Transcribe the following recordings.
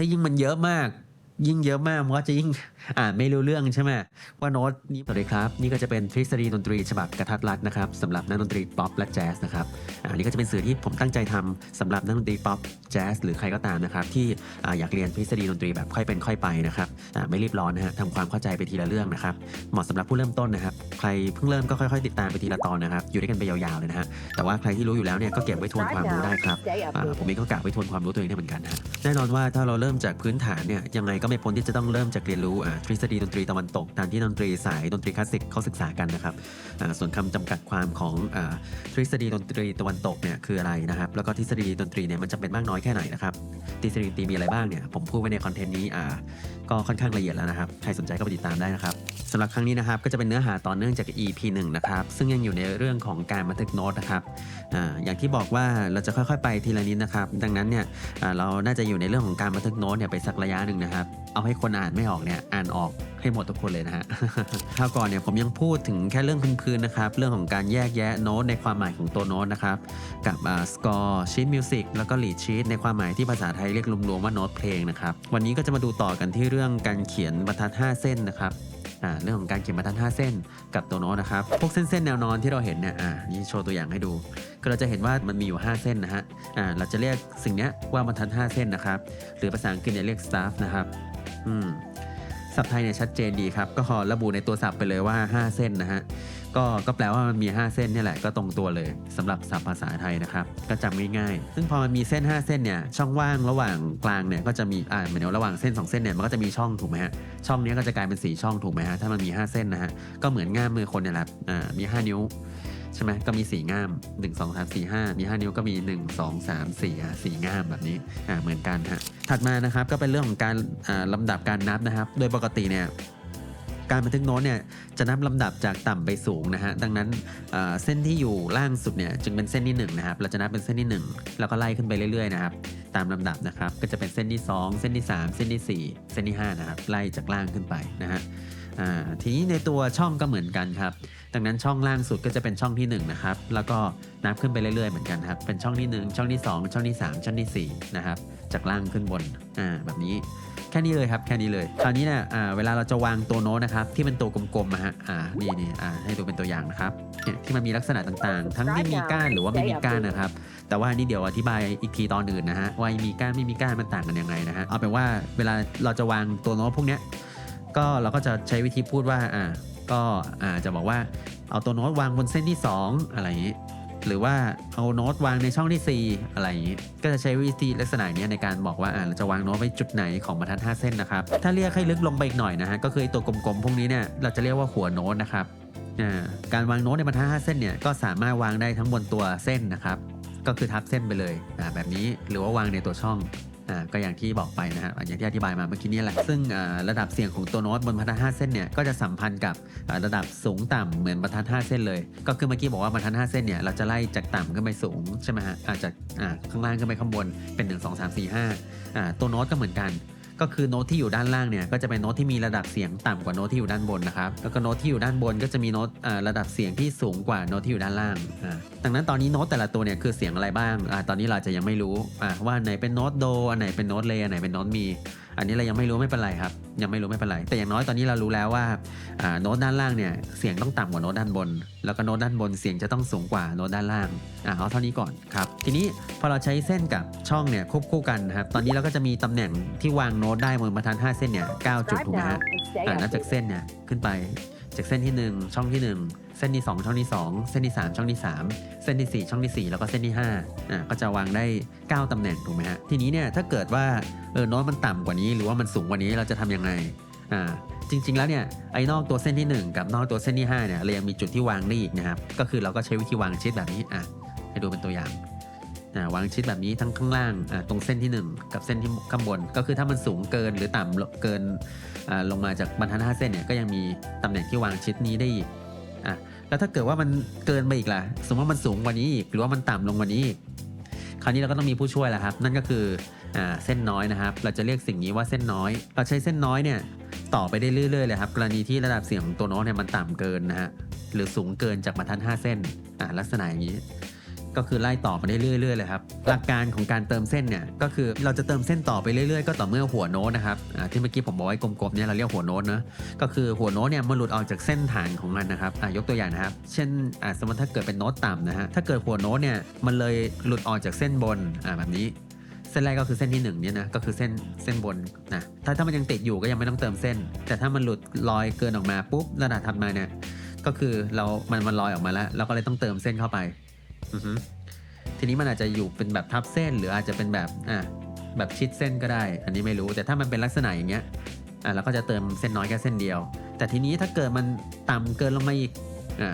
ถ้ายิ่งมันเยอะมาก ยิ่งเยอะมากมันก็จะยิ่งอ่านไม่รู้เรื่องใช่ไหมว่าโน้ตนี้สวัสดีครับ นี่ก็จะเป็นทฤษฎีดนตรีฉบับกระทัดรัดนะครับสำหรับนักดนตรีป๊อปและแจ๊สนะครับอันนี้ก็จะเป็นสื่อที่ผมตั้งใจทำสำหรับนักดนตรีป๊อปแจ๊สหรือใครก็ตามนะครับที่อ่าอยากเรียนทฤษฎีดนตรีแบบค่อยเป็นค่อยไปนะครับอ่าไม่รีบร้อนนะฮะทำความเข้าใจไปทีละเรื่องนะครับเหมาะสำหรับผู้เริ่มต้นนะครับใครเพิ่งเริ่มก็ค่อยๆ ติดตามไปทีละตอนนะครับอยู่ด้วยกันไปยาวๆเลยนะฮะแต่ว่าใครที่รู้อยู่แล้วเนี่ยก็เก็บไว้ทวนความรู้ได้ครับอ่าผมเองก็กะไว้ทวนความรู้ตัวเองได้เหมือนกันฮะแน่นอนว่าถ้าเราเริ่มจากพื้นฐานเนี่ยยังไงก็ไม่พ้นที่จะต้องเริ่มจากเรียนรู้ทฤษฎีดนตรีตะวันตกตามที่ดนตรีสายดนตรีคลาสสิกเขาศึกษากันนะครับส่วนคำจำกัดความของทฤษฎีดนตรีตะวันตกเนี่ยคืออะไรนะครับแล้วก็ทฤษฎีดนตรีเนี่ยมันจะเป็นมากน้อยแค่ไหนนะครับทฤษฎีดนตรีมีอะไรบ้างเนี่ยผมพูดไว้ในคอนเทนต์นี้ ก็ค่อนข้างละเอียดแล้วนะครับ ใครสนใจก็ไปติดตามได้นะครับสำหรับครั้งนี้นะครับก็จะเป็นเนื้อหาต่อเนื่องจาก EP 1นะครับซึ่งยังอยู่ในเรื่องของการบันทึกโน้ตนะครับอ่าอย่างที่บอกว่าเราจะค่อยๆ ไปทีละนิดนะครับ ดังนั้นเนี่ยอ่าเราน่าจะอยู่ในเรื่องของการบันทึกโน้ตเนี่ยไปสักระยะหนึ่งนะครับ เอาให้คนอ่านไม่ออกเนี่ยอ่านออกให้หมดทุกคนเลยนะฮะคราวก่อนเนี่ยผมยังพูดถึงแค่เรื่องพื้นๆนะครับ เรื่องของการแยกแยะโน้ตในความหมายของตัวโน้ตนะครับ กับสกอร์ชีตมิวสิกแล้วก็ลีดชีตในความหมายที่ภาษาไทยเรียกรวมๆว่าโน้ตเพลงนะครับ วันนี้ก็จะมาดูต่อกันที่เรื่องื่องการเขียนบรรทัด 5 เส้นนะครับเรื่องของการเขียนบรรทัด 5 เส้นกับตัวโน้ตนะครับ พวกเส้นๆแนวนอนที่เราเห็นเนี่ยอ่านี่โชว์ตัวอย่างให้ดู ก็เราจะเห็นว่ามันมีอยู่ 5 เส้นนะฮะอ่าเราจะเรียกสิ่งนี้ว่าบรรทัด 5 เส้นนะครับ หรือภาษาอังกฤษเนี่ยเรียก staff นะครับ อืม ศัพท์ไทยเนี่ยชัดเจนดีครับ ก็ขอระบุในตัวศัพท์ไปเลยว่า 5 เส้นนะฮะก็ก็แปลว่ามันมี 5 เส้นนี่แหละก็ตรงตัวเลยสำหรับศัพท์ภาษาไทยนะครับ ก็จำง่ายๆ ซึ่งพอมันมีเส้น 5 เส้นเนี่ยช่องว่างระหว่างกลางเนี่ยก็จะมีอ่าเหมายถึงว่าระหว่างเส้น 2 เส้นเนี่ยมันก็จะมีช่องถูกไหมฮะช่องนี้ก็จะกลายเป็น 4 ช่องถูกไหมฮะถ้ามันมี 5 เส้นนะฮะก็เหมือนง่ามมือคนเนี่ยแหละอ่ามี 5 นิ้ว ใช่ไหมก็มี 4 ง่าม 1 2 3 4 5 มี 5 นิ้วก็มี 1 2 3 4อะ4ง่ามแบบนี้อ่าเหมือนกันฮะถัดมานะครับก็เป็นเรื่องของการอ่าลำดับการนับนะครับ โดยปกติเนี่ยการบันทึกโน้ตเนี่ยจะนับลำดับจากต่ำไปสูงนะฮะดังนั้นเส้นที่อยู่ล่างสุดเนี่ยจึงเป็นเส้นที่1นะครับเราจะนับเป็นเส้นที่ 1 แล้วก็ไล่ขึ้นไปเรื่อยๆนะครับตามลำดับนะครับก็จะเป็นเส้นที่ 2 เส้นที่ 3 เส้นที่ 4 เส้นที่5นะครับไล่จากล่างขึ้นไปนะฮะ อ่าทีนี้ในตัวช่องก็เหมือนกันครับ ดังนั้นช่องล่างสุดก็จะเป็นช่องที่1นะครับ แล้วก็นับขึ้นไปเรื่อยๆเหมือนกันครับ เป็นช่องที่ 1 ช่องที่ 2 ช่องที่ 3 ช่องที่4นะครับ จากล่างขึ้นบน อ่า แบบนี้ แค่นี้เลยครับ แค่นี้เลย คราวนี้เนี่ยอ่าเวลาเราจะวางตัวโน้ตนะครับ ที่เป็นตัวกลมๆนะฮะ อ่า นี่นี่อ่า ให้ดูเป็นตัวอย่างนะครับ เนี่ย ที่มันมีลักษณะต่างๆ ทั้งที่มีก้านหรือว่าไม่มีก้านนะครับ แต่ว่านนี้เดี๋ยวอธิบายอีกทีตอนอื่นนะฮะ ว่ามีก้านไม่มีก้านมันต่างกันยังไงนะฮะ เอาเป็นว่าเวลาเราจะวางตัวโน้ตพวกเนี้ย ก็เราก็จะใช้วิธีพูดว่าอ่าก็อ่าจะบอกว่าเอาตัวโน้ตวางบนเส้นที่ 2 อะไรอย่างนี้หรือว่าเอาโน้ตวางในช่องที่ 4 อะไรอย่างนี้ ก็จะใช้วิธีลักษณะนี้ในการบอกว่าอ่าเราจะวางโน้ตไว้จุดไหนของบรรทัด 5 เส้นนะครับ ถ้าเรียกให้ลึกลงไปอีกหน่อยนะฮะ ก็คือตัวกลมๆ พวกนี้เนี่ย เราจะเรียกว่าหัวโน้ตนะครับ การวางโน้ตในบรรทัด 5 เส้นเนี่ย ก็สามารถวางได้ทั้งบนตัวเส้นนะครับ ก็คือทับเส้นไปเลยแบบนี้ หรือว่าวางในตัวช่อง อ่าก็อย่างที่บอกไปนะฮะอย่างที่อธิบายมาเมื่อกี้นี่แหละซึ่งระดับเสียงของตัวโน้ตบนบรรทัด5เส้นเนี่ยก็จะสัมพันธ์กับระดับสูงต่ำเหมือนบรรทัด5เส้นเลย ก็คือเมื่อกี้บอกว่าบรรทัด5เส้นเนี่ยเราจะไล่จากต่ำขึ้นไปสูงใช่ไหมฮะอาจจะจากข้างล่างขึ้นไปข้างบนเป็น 1 2 3 4 5อ่าตัวโน้ตก็เหมือนกัน ก็คือโน้ตที่อยู่ด้านล่างเนี่ยก็จะเป็นโน้ตที่มีระดับเสียงต่ำกว่าโน้ตที่อยู่ด้านบนนะครับแล้วก็โน้ตที่อยู่ด้านบนก็จะมีโน้ตอ่าระดับเสียงที่สูงกว่าโน้ตที่อยู่ด้านล่างอ่าดังนั้นตอนนี้โน้ตแต่ละตัวเนี่ยคือเสียงอะไรบ้างอ่าตอนนี้เราจะยังไม่รู้อ่าว่าไหนเป็นโน้ตโดอันไหนเป็นโน้ตเลอันไหนเป็นโน้ตมี อันนี้เรายังไม่รู้ไม่เป็นไรครับยังไม่รู้ไม่เป็นไร แต่อย่างน้อยตอนนี้เรารู้แล้วว่าอ่าโน้ตด้านล่างเนี่ยเสียงต้องต่ำกว่าโน้ตด้านบน แล้วก็โน้ตด้านบนเสียงจะต้องสูงกว่าโน้ตด้านล่างอ่าเอาเท่านี้ก่อนครับ ทีนี้พอเราใช้เส้นกับช่องเนี่ยควบคู่กันนะครับตอนนี้เราก็จะมีตำแหน่งที่วางโน้ตได้บนบรรทัด5เส้นเนี่ย9จุดถูกไหมฮะอ่านับจากเส้นเนี่ยขึ้นไปจากเส้นที่ 1 ช่องที่ 1 เส้นที่ 2 ช่องที่ 2 เส้นที่ 3 ช่องที่ 3 เส้นที่ 4 ช่องที่ 4 แล้วก็เส้นที่5อ่าก็จะวางได้ 9 ตำแหน่งถูกไหมฮะทีนี้เนี่ยถ้าเกิดว่า เออโน้ตมันต่ำกว่านี้หรือว่ามันสูงกว่านี้เราจะทำยังไงอ่าจริง ๆ แล้วเนี่ยไอ้นอกตัวเส้นที่ 1 กับนอกตัวเส้นที่5เนี่ยเรายังมีจุดที่วางได้อีกนะครับก็คือเราก็ใช้วิธีวางชิดแบบนี้อะให้ดูเป็นตัวอย่างอ่าวางชิดแบบนี้ทั้งข้างล่างอ่าตรงเส้นที่ 1 กับเส้นที่ข้างบน ก็คือถ้ามันสูงเกินหรือต่ำเกินอ่าลงมาจากบรรทัด5เส้นเนี่ยก็ยังมีตำแหน่งที่วางชิดนี้ได้อีกอะแล้วถ้าเกิดว่ามันเกินไปอีกล่ะสมมติว่ามันสูงกว่านี้อีกหรือว่ามันต่ำลงกว่านี้อีก คราวนี้เราก็ต้องมีผู้ช่วยแล้วครับ นั่นก็คืออ่าเส้นน้อยนะครับ เราจะเรียกสิ่งนี้ว่าเส้นน้อย เราใช้เส้นน้อยเนี่ยต่อไปได้เรื่อยๆเลยครับกรณีที่ระดับเสียงของตัวโน้ตเนี่ยมันต่ำเกินนะฮะหรือสูงเกินจากบรรทัด5 เส้นอ่าลักษณะอย่างนี้ ก็คือไล่ต่อมาได้เรื่อยๆเลยครับหลักการของการเติมเส้นเนี่ยก็คือเราจะเติมเส้นต่อไปเรื่อยๆ ก็ต่อเมื่อหัวโน้ตนะครับที่เมื่อกี้ผมบอกไว้กลมๆเนี่ยเราเรียกหัวโน้ตนะก็คือหัวโน้ตเนี่ยมันหลุดออกจากเส้นฐานของมันนะครับยกตัวอย่างนะครับ เช่นสมมติถ้าเกิดเป็นโน้ตต่ำนะฮะถ้าเกิดหัวโน้ตเนี่ยมันเลยหลุดออกจากเส้นบนแบบนี้เส้นแรกก็คือเส้นที่หนึ่งเนี่ยนะก็คือเส้นเส้นบนนะถ้าถ้ามันยังติดอยู่ก็ยังไม่ต้องเติมเส้น แต่ถ้ามันหลุดลอยเกินออกมาปุ๊บระดับถัดมาเนี่ยก็คือเรามันมันลอยออกมาแล้ว เราก็เลยต้องเติมเส้นเข้าไป ทีนี้มันอาจจะอยู่เป็นแบบทับเส้น หรืออาจจะเป็นแบบอะแบบชิดเส้นก็ได้ อันนี้ไม่รู้แต่ถ้ามันเป็นลักษณะอย่างเงี้ยอะเราก็จะเติมเส้นน้อยแค่เส้นเดียว แต่ทีนี้ถ้าเกิดมันต่ำเกินลงมาอีกอะ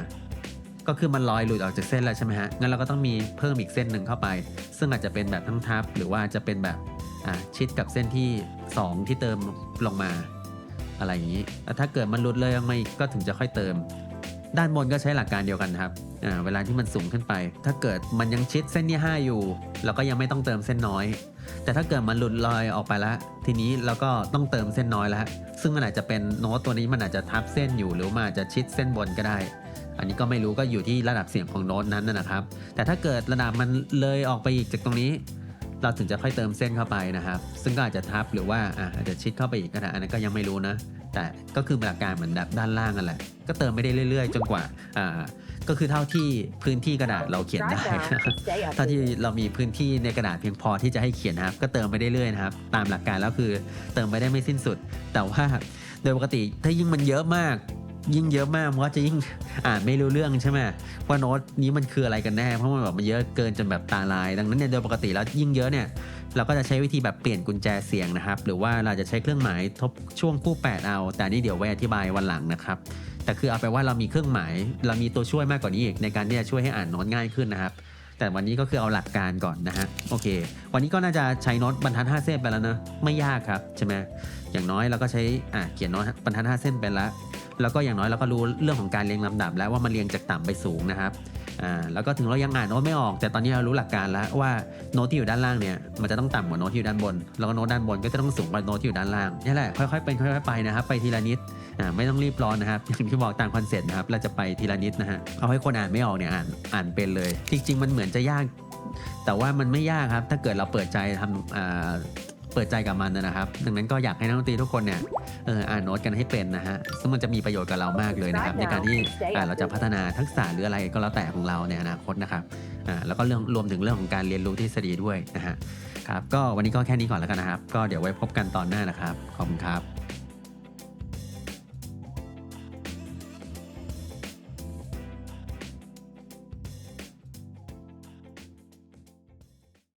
ก็คือมันลอยหลุดออกจากเส้นแล้วใช่ไหมฮะงั้นเราก็ต้องมีเพิ่มอีกเส้นหนึ่งเข้าไป ซึ่งอาจจะเป็นแบบทั้งทับ หรือว่าจะเป็นแบบอะชิดกับเส้นที่ 2 ที่เติมลงมา อะไรอย่างนี้แล้วถ้าเกิดมันหลุดเลยลงมาอีกก็ถึงจะค่อยเติม ด้านบนก็ใช้หลักการเดียวกันครับ เวลาที่มันสูงขึ้นไป ถ้าเกิดมันยังชิดเส้นที่ 5 อยู่ เราก็ยังไม่ต้องเติมเส้นน้อย แต่ถ้าเกิดมันหลุดลอยออกไปแล้ว ทีนี้เราก็ต้องเติมเส้นน้อยแล้ว ซึ่งมันอาจจะเป็นโน้ตตัวนี้มันอาจจะทับเส้นอยู่ หรือมันอาจจะชิดเส้นบนก็ได้ อันนี้ก็ไม่รู้ก็อยู่ที่ระดับเสียงของโน้ตนั้นนะนะครับ แต่ถ้าเกิดระดับมันเลยออกไปอีกจากตรงนี้ เราถึงจะค่อยเติมเส้นเข้าไปนะครับ ซึ่งก็อาจจะทับหรือว่าอาจจะชิดเข้าไปอีกก็ได้อันนั้นก็ยังไม่รู้นะ แต่ก็คือหลักการเหมือนแบบด้านล่างกันแหละ ก็เติมไม่ได้เรื่อย ๆ จนกว่าอ่า ก็คือเท่าที่พื้นที่กระดาษเราเขียนได้เท่าที่เรามีพื้นที่ในกระดาษเพียงพอที่จะให้เขียนนะครับ ก็เติมไปได้เรื่อยๆนะครับ ตามหลักการแล้วคือเติมไปได้ไม่สิ้นสุด แต่ว่าโดยปกติถ้ายิ่งมันเยอะมาก ยิ่งเยอะมากมันก็จะยิ่งอ่านไม่รู้เรื่องใช่ไหมว่าโน้ตนี้มันคืออะไรกันแน่เพราะมันแบบมันเยอะเกินจนแบบตาลาย ดังนั้นเนี่ยโดยปกติแล้วยิ่งเยอะเนี่ยเราก็จะใช้วิธีแบบเปลี่ยนกุญแจเสียงนะครับ หรือว่าเราจะใช้เครื่องหมายทบช่วงคู่แปดเอา แต่นี่เดี๋ยวไว้อธิบายวันหลังนะครับ แต่คือเอาไปว่าเรามีเครื่องหมาย เรามีตัวช่วยมากกว่านี้อีกในการที่จะช่วยให้อ่านโน้ตง่ายขึ้นนะครับ แต่วันนี้ก็คือเอาหลักการก่อนนะฮะโอเค วันนี้ก็น่าจะใช้โน้ตบรรทัด5เส้นไปแล้วนะไม่ยากครับใช่ไหมอย่างน้อยเราก็ใช้อ่าเขียนโน้ตบรรทัด5เส้นไปแล้วแล้วก็อย่างน้อยเราก็รู้เรื่องของการเรียงลำดับ แล้วว่ามันเรียงจากต่ำไปสูงนะครับ อ่าแล้วก็ถึงเรายังอ่านโน้ตไม่ออก แต่ตอนนี้เรารู้หลักการแล้วว่าโน้ตที่อยู่ด้านล่างเนี่ยมันจะต้องต่ำกว่าโน้ตที่อยู่ด้านบน แล้วก็โน้ตด้านบนก็จะต้องสูงกว่าโน้ตที่อยู่ด้านล่างนี่แหละค่อยๆเป็นค่อยๆไปนะครับไปทีละนิดอ่าไม่ต้องรีบร้อนนะครับอย่างที่บอกตามคอนเซ็ปต์นะครับเราจะไปทีละนิดนะฮะเอาให้คนอ่านไม่ออกเนี่ยอ่านอ่านเป็นเลย จริง ๆ มันเหมือนจะยาก แต่ว่ามันไม่ยากครับถ้าเกิดเราเปิดใจทำอ่า เปิดใจกับมันนะครับดังนั้นก็อยากให้นักดนตรีทุกคนเนี่ยเอออ่านโน้ตกันให้เป็นนะฮะซึ่งมันจะมีประโยชน์กับเรามากเลยนะครับ ในการที่อ่าเราจะพัฒนาทักษะหรืออะไรก็แล้วแต่ของเราในอนาคตนะครับอ่าแล้วก็เรื่องรวมถึงเรื่องของการเรียนรู้ทฤษฎีด้วยนะฮะครับก็วันนี้ก็แค่นี้ก่อนแล้วกันนะครับ ก็เดี๋ยวไว้พบกันตอนหน้านะครับขอบคุณครับ